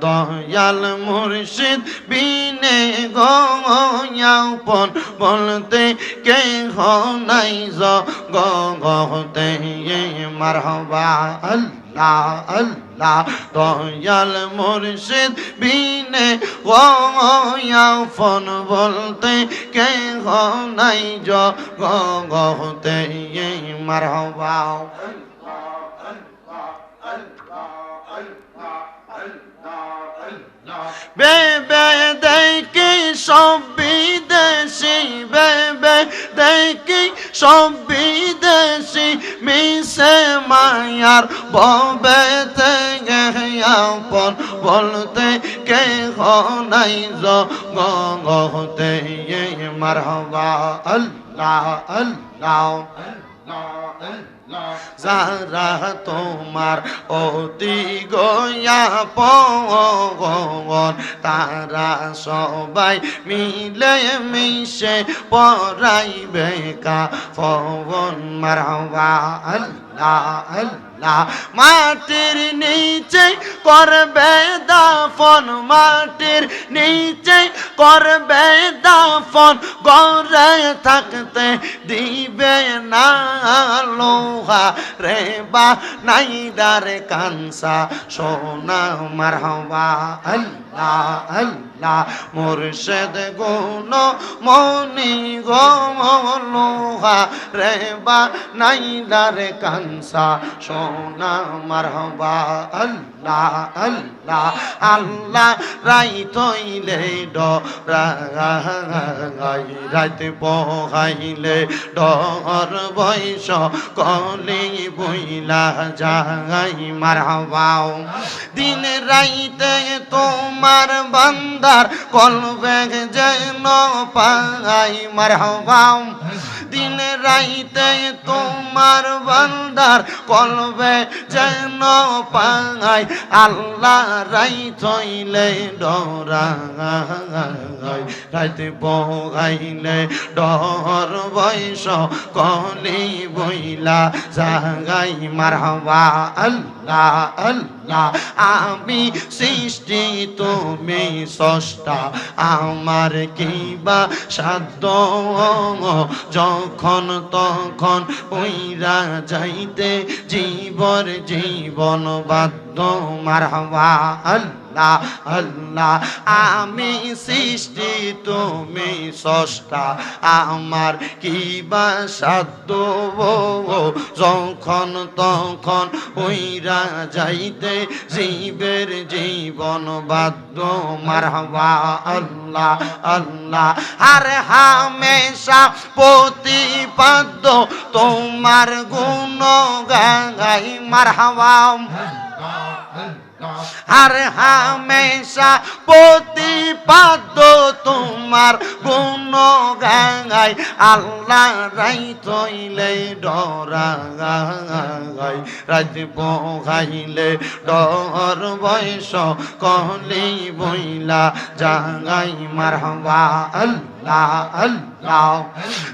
দয়াল মুর্শিদ বিনে গয়াপন বলতে কে নাই জগতে মারহবা আল্লাহ আল্লাহ। দয়াল মুর্শিদ বিনে গয়াপন বলতে কে নাই জগতে মারহবা বেবে দেখি সব বিদেশি বেবে দেখি সব বিদেশি মিশে মায়ার ববে থেকে আপন। বলতে কে নাই জগতে মারহবা আল্লাহ আল্লাহ। যারা তোমার অতি গয়া তারা সবাই মিলে মিশে পড়াইবে কা ফবন মারবা আল্লাহ মাটির নিচে করবে দাফন, মাটির নিচে করবে দাফন গড়ে থাকতে দিবে না লোহা রে বা, নাই দারে কানসা, সোনা মারহবা। আল্লাহ আল্লাহ, মুর্শেদ গুণ মনি গো রে বা, নাই দারে কানসা, সোনা মারহবা। আল্লাহ আল্লাহ আল্লাহ রাই তৈলে ডরাই, রাইতে পহাইলে ডর বয়স কলি বইলা যাই মারাবাও দিন রাইতে তোমার বান্দার কলবে যেন পাই মারাবাও দিন রাইতে তোমার বান্দার কলবে যেন পাই আল্লাহ রাই থইলে ডরাই রাইতে বগাইলে ডর বয়স কলি বইলা জাগাই, মারহাবা আল্লাহ আল্লাহ, আমি সৃষ্টি, তুমি সষ্টা আমার কিবা সাধ্য যখন তখন ওইরা যাইতে জীবর জীবন বাদ্য মারহাবা আল্লাহ আল্লাহ আল্লাহ, আমি সৃষ্টি, তুমি সষ্টা আমার কিবা সাধ্য? যখন তখন ওইরা যাইতে জীবের জীবন বাধ্য। মারহাবা, আল্লাহ আল্লাহ, আর হামেশা প্রতিপাদ্য। তোমার গুণ গাই মারহাবা। আর হামেশা প্রতিপাদ্য তোমার গুণ গাই আল্লাহ রাই তৈলে ডরা গাই রাত বহাইলে ডর বয়স কলি বইলা জাগাই মারহবা। আল্লাহ আল্লাহ।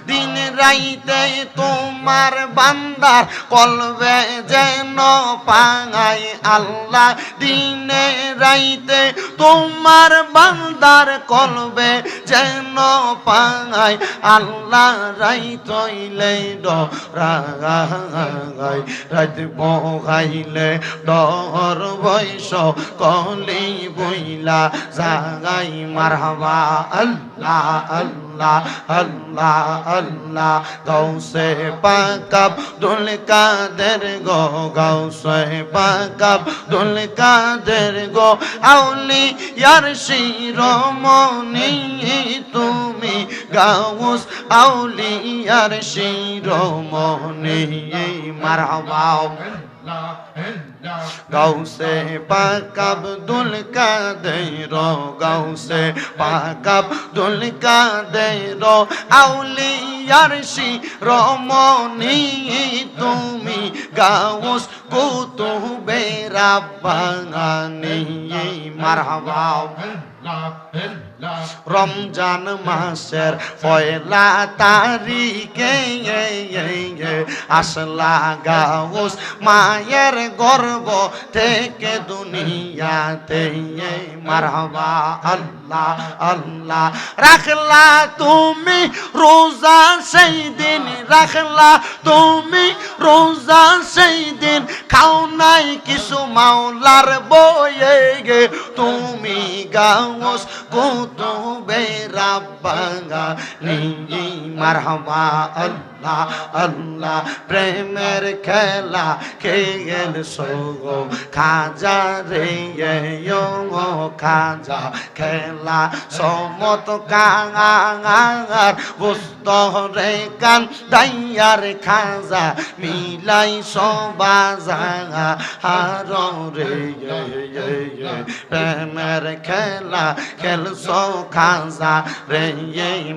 দিন রাইতে তোমার বান্দার কলবে যেন পাঙাই আল্লাহ। দিনে রাইতে তোমার বান্দার কলবে যেন পাঙাই আল্লাহ রাই তৈলে ডরাই রাত বহাইলে ডর বয়স কলি বইলা জাগাই মারহাবা। আল্লাহ আল্লাহ আল্লাহ আল্লাহ গৌসে পাকাব দুল কাদের গো গৌসে পাকাব দুল কাদের গো। আউলি ইয়ার শিরোমণি তুমি গাউস আউলি ইয়ার শিরোমণি মারহাবা। গৌসে পাক আব্দুল কাদের গৌসে পাক আব্দুল কাদের আউলিয়ার শি রমণী তুমি গাউস কুতুবে রাব্বানি মারহাবা। রমজান মাসের পয়লা তারিখে আসলা গাউস মায়ের গর্ব থেকে দুনিয়াতে। মারহাবা আল্লাহ আল্লাহ। রাখলা তুমি রোজা সেই দিন, রাখলা তুমি রোজা সেই দিন। খাও নাই কিছু মাওলার বয়ে গে। তুমি গাওস কুতুবে রাব্বাঙ্গা নি মারহাবা আল্লাহ আল্লাহ। প্রেমের খেলা খেল সোগো খাজা রে ইয়ো খাজা খেলা সমত কাঙার বুস্ত রে কান দাইয়ার খাজা মিলাই সবাজা হার রে প্রেমের খেলা খেলছো খাজা রে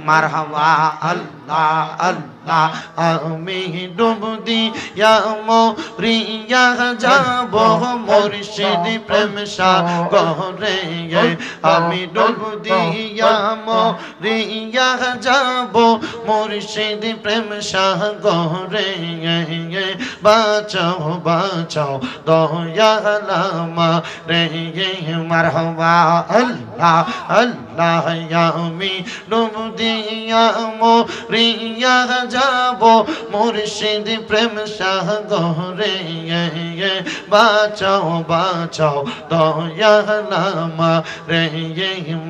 মারহাবা আল্লাহ আল্লাহ আমি ডুব দিয়া মরিয়া যাব মুর্শিদ প্রেম সাগরে আমি ডুব মরিয়া যাব মুর্শিদ প্রেম সাগরে বাঁচাও বাঁচাও দয়ালামা রে মারহবা আল্লাহ আল্লাহ আমি ডুব দিয়া মরিয়া যাব মুর্শিদ প্রেম সাগরে। বাঁচাও বাঁচাও দয়ালামা রে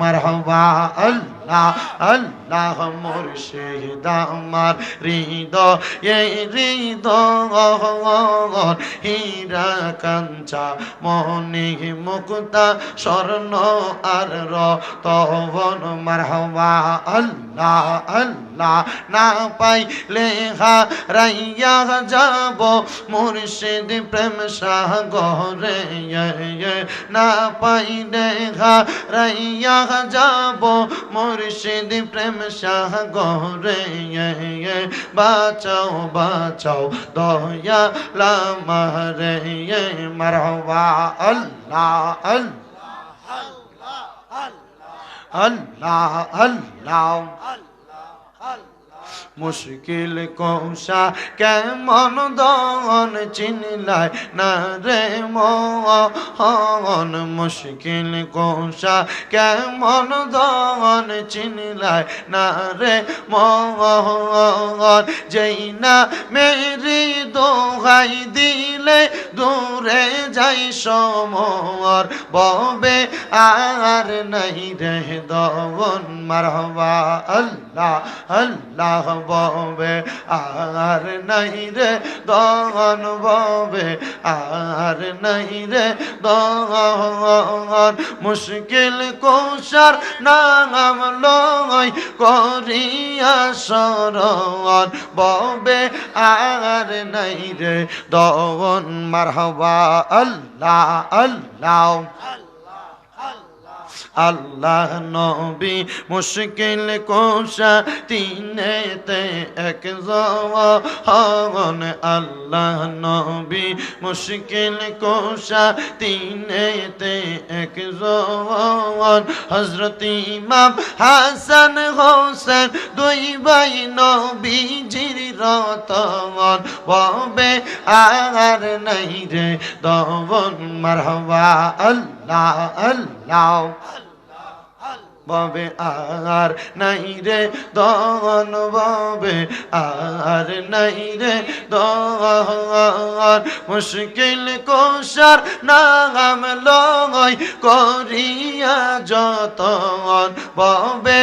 মারহবা আল্লাহ। আল্লাহ মুর্শিদ আমার হৃদয় হৃদয় হীরা কাঞ্চা মনি মুক্তা স্বর্ণ আর রতন মারহবা আল্লাহ আল্লাহ না পাইলে হারাইয়া যাব মুর্শিদ প্রেম সাগরে না পাইলে হারাইয়া যাব মুর্শিদ প্রেম সাগরে বাঁচাও বাঁচাও দয়া লামারে মারহবা আল্লাহ আল্লাহ আল্লাহ মুশকিল কৌশা, কেমন দন চিনলাই না রে মন মুশকিল কৌশা, কেমন দন চিনলাই না রে মন যেই না মেরি দোহাই দিলে দূরে যাই সমর, ববে আর নাই রে দন? মারহবা, আল্লাহ আল্লাহ ববে, আর নাই রে দন ববে, আর নাই রে দন মুশকিল কৌশার নাম লয় করিয়া শরণ। ববে, আর নাই রে দন মারহবা, আল্লাহ আল্লাহ। আল্লাহ নবী মুশকিল কোষা তিনেতে এক জওয়ান আল্লাহ নবী মুশকিল কোষা তিনেতে এক জওয়ান হযরত ইমাম হাসান হোসেন দুই ভাই নবীজির রতন ববে আর নাই রে দবন মারহবা আল্লাহ আল্লাহ। ববে আর নাই রে দন ববে আর নাই রে দন মুশকিল কোষার নাম লয় করিয়া যতন ববে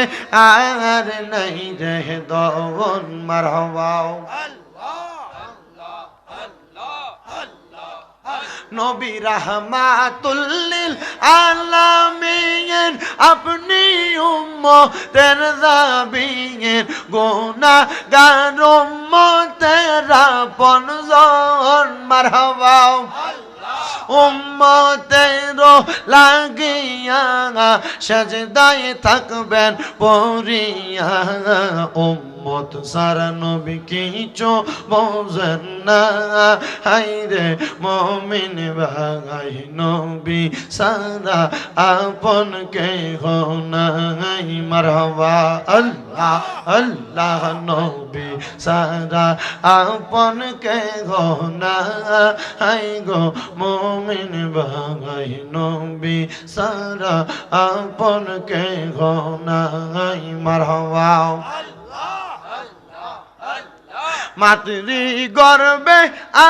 আর নাই রে দন মারহবাও নবী রহমাতুল্লিল আলামিন আপনি উম্মতের দাবিয়ের গোনা গান উম্মতের আপন জন মারহাবা উম্মতের লাগিয়া সাজদায় থাকবেন পরিয়া উম্মত সারা নবী কিছু বোঝেন না? হাইরে মমিন ভাই, নবী সারা আপন কে নাই। মারহবা, আল্লাহ আল্লাহ, নবী সারা আপন কে না হাই গো মমিন ভাই, নবী সারা আপন কে নাই। মারহবা মাতৃ গর্বে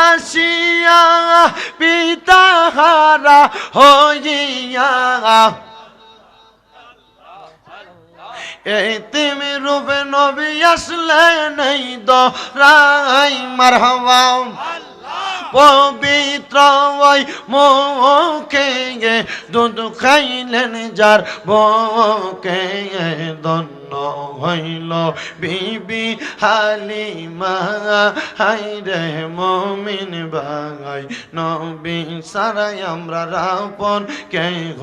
আসিয়া পিতাহারা হইয়া। এই তিমি রূপে নবী আসলে নেই দরাই মারহবা। পবিত্র ওই মুখে গে দুধ খাইলেন যার বকে দন্ন হইল বিবি হালিমা। হাইরে মমিন বাগাই নবী সারাই আমরা রাপন কে ঘ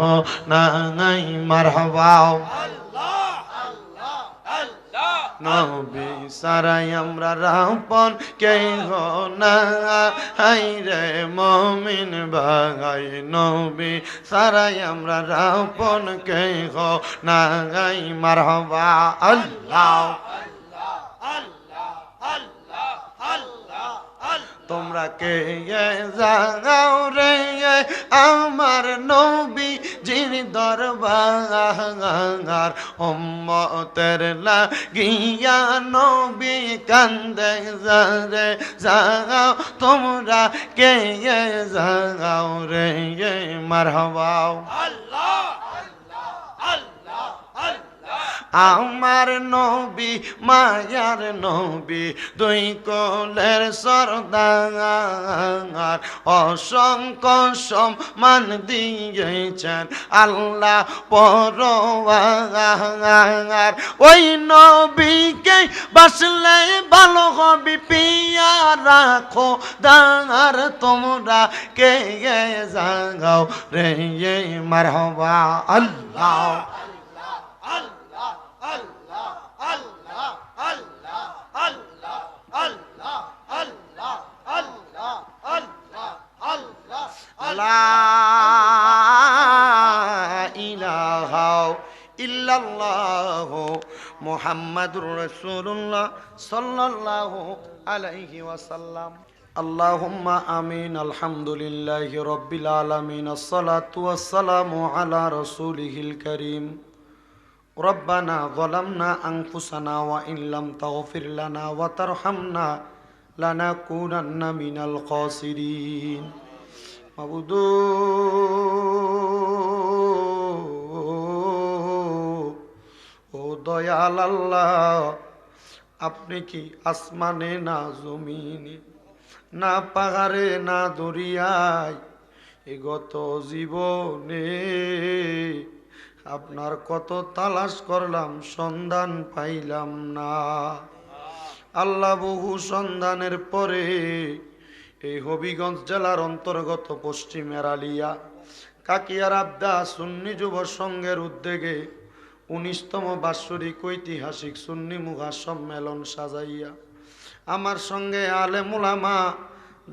নাই মারহাবাও। নবী সারাই আমরা রাপন কে না। হাই রে মমিন বাগাই নবী সারাই আমরা রাপন কে না। গাই মারহবা আল্লাহ। তোমরা কে? যাও রে আমার নবী জির দরবার উম্মতের লাগিয়া নবী কান্দে যারে যাও তোমরা কে? যাও রে মারহবাও। আমার নবী, মায়ার নবী, দুই কলের সরদার। অসংখ্য সম্মান দিয়েছেন আল্লাহ পরওয়ার ওই নবীকে বাসলে ভালো হবি, পিয়া রাখো, দাঁড় তোমরা কে গে যাও রে মারহবা আল্লাহ। মোহাম্মদুর রসুল্লাহ সাল্লাহ আলাইহি ওয়াসাল্লাম اللهم آمين الحمد لله رب العالمين الصلاة والسلام على رسوله الكريم ربنا ظلمنا أنفسنا وإن لم تغفر لنا وترحمنا لنكونن من الخاسرين মাবুদ ও দয়াল আল্লাহ, আপনি কি আসমানে না জমিনে, না পাহাড়ে, না দরিয়ায় এ গত জীবনে? আপনার কত তালাশ করলাম, সন্ধান পাইলাম না। আল্লাহ বহু সন্ধানের পরে এই হবিগঞ্জ জেলার অন্তর্গত পশ্চিমের আলিয়া কাকিয়ার আবদা সুন্নি যুব সংঘের উদ্যোগে উনিশতম বাৎসরিক ঐতিহাসিক সুন্নি মুঘা সম্মেলন সাজাইয়া। আমার সঙ্গে আলে মুলামা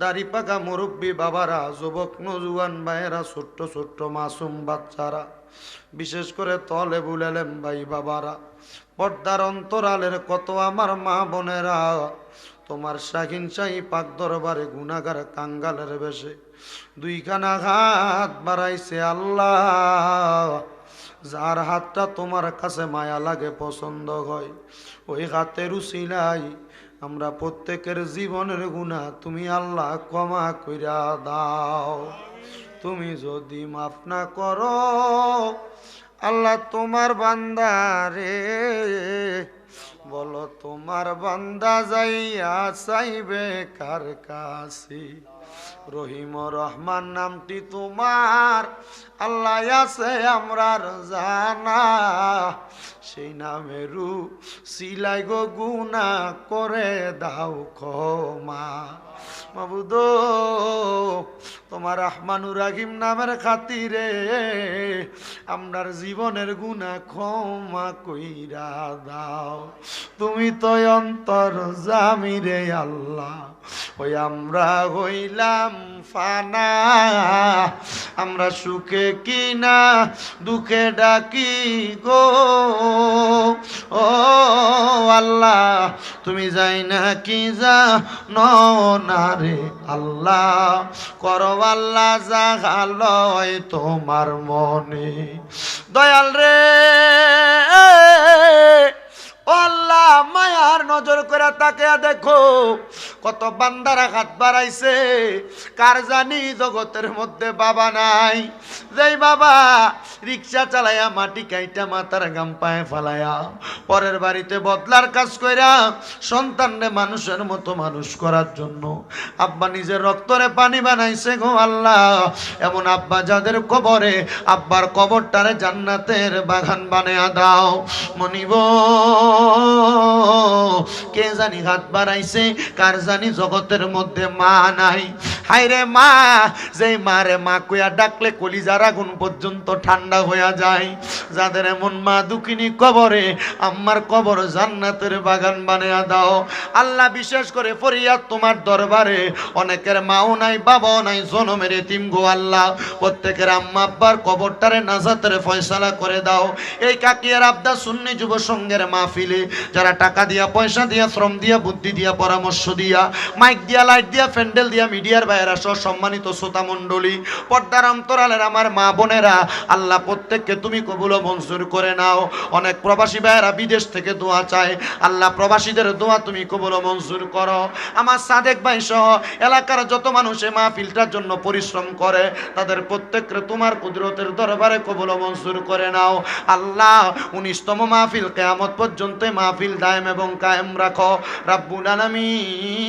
দাড়ি পাকা মুরব্বী বাবারা, যুবক নজুয়ান ভাইয়েরা, ছোট্ট ছোট্ট মাসুম বাচ্চারা, বিশেষ করে তলে বুলেলেম ভাই বাবারা। পর্দার অন্তরালের কত আমার মা বোনেরা তোমার শাহিন শাহী পাক দরবারে গুনাগার কাঙ্গালের বেশে। দুইখানা হাত বাড়াইছে আল্লাহ, যার হাতটা তোমার কাছে মায়া লাগে, পছন্দ হয়। ওই হাতের উচিলাই আমরা প্রত্যেকের জীবনের গুণা তুমি আল্লাহ ক্ষমা কইরা দাও। তুমি যদি মাফ না করো আল্লাহ তোমার বান্দা রে। বলো তোমার বান্দা যাইয়া চাইবে কার কাছে? রহিম রহমান নামটি তোমার। আল্লাহ আছে আমরার জানা সেই নামেরু সিলাই গো গুনা করে দাও ক্ষমা। মাবুদ তোমার রহমানুর রাহিম নামের খাতিরে আমরার জীবনের গুণা ক্ষমা কইরা দাও। তুমি তো অন্তর জামিরে আল্লাহ, ওই আমরা হইলাম ফানা। আমরা সুখে কিনা দুঃখে ডাকি গো। ও আল্লাহ, তুমি যাই না কি যা না রে আল্লাহ করো আল্লাহ জাগালয় তোমার মনে। দয়াল রে আল্লাহ মায়ার নজর করে তাকে দেখো। কত বান্দারা হাত বাড়াইছে? কার জানি জগতের মধ্যে বাবা নাই। যেই বাবা রিক্সা চালায়া মাটি কাইটা মাথার গাম পায়ে ফালায়া পরের বাড়িতে বদলার কাজ কইরা সন্তানরে মানুষের মতো মানুষ করার জন্য আব্বা নিজের রক্তরে পানি বানাইছে গো আল্লাহ। এমন আব্বা যাদের কবরে, আব্বার কবরটারে জান্নাতের বাগান বানায়া দাও। মনিব, কে জানি হাত বাড়াইছে, কার জানি জগতের মধ্যে মা নাই। হাইরে মা, যেই মারে মা কইয়া ডাকলে কলিজার আগুন পর্যন্ত ঠান্ডা হইয়া যায়। যাদের এমন মা দুঃখিনী কবরে, আম্মার কবর জান্নাতের বাগান বানিয়ে দাও। আল্লাহ বিশেষ করে ফরিয়াদ তোমার দরবারে, অনেকের মাও নাই, বাবাও নাই, জনমের এতিম গো আল্লাহ। প্রত্যেকের আম্মা আব্বার কবরটারে নাজাতের ফয়সালা করে দাও। এই কাকিয়ার আবদা সুন্নি যুব সংঘের মাহফিলে, যারা টাকা দিয়া, পয়সা দিয়া, শ্রম দিয়া, বুদ্ধি দিয়া, পরামর্শ দিয়া মাইক দিয়া, লাইট দিয়া, প্যান্ডেল দিয়া, মিডিয়ার বাইরা সহ সম্মানিত শ্রোতা মণ্ডলী। পর্দার অন্তরালের আমার মা বোনেরা, আল্লাহ প্রত্যেককে তুমি কবুল মঞ্জুর করে নাও। অনেক প্রবাসী ভাইয়েরা বিদেশ থেকে দোয়া চায়। আল্লাহ প্রবাসীদের দোয়া তুমি কবুল মঞ্জুর করো। আমার সাদেক ভাই সহ এলাকার যত মানুষে মা মাহফিলটার জন্য পরিশ্রম করে, তাদের প্রত্যেককে তোমার কুদরতের দরবারে কবুল মঞ্জুর করে নাও। আল্লাহ উনিশতম মাহফিল কেয়ামত পর্যন্ত মাহফিল দায়েম এবং কায়েম রাখো। রাব্বুল আলামিন।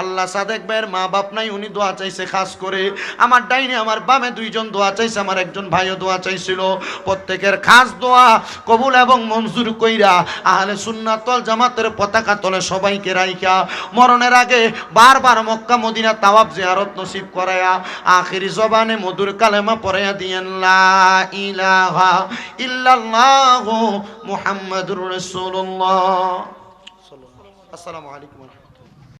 আল্লাহ সাদেক ভাইয়ের মা বাপ নাই, উনি দোয়া চাইছে খাস করে। আমার ডাইনে আমার বামে দুইজন দোয়া চাইছে, আমার একজন ভাইও দোয়া চাইছিল। প্রত্যেকের খাস দোয়া কবুল এবং মঞ্জুর কইরা আহলে সুন্নাতল জামাতের পতাকা তলে সবাইকে রাইখা। মরণের আগে বারবার মক্কা, মদিনা তাওয়াব জিয়ারত নসিব করায়া আখিরি জবানে মধুর কালেমা পড়াইয়া দিয়েন ইলাহা ইল্লাল্লাহু মুহাম্মাদুর রাসূলুল্লাহ। আসসালামু আলাইকুম।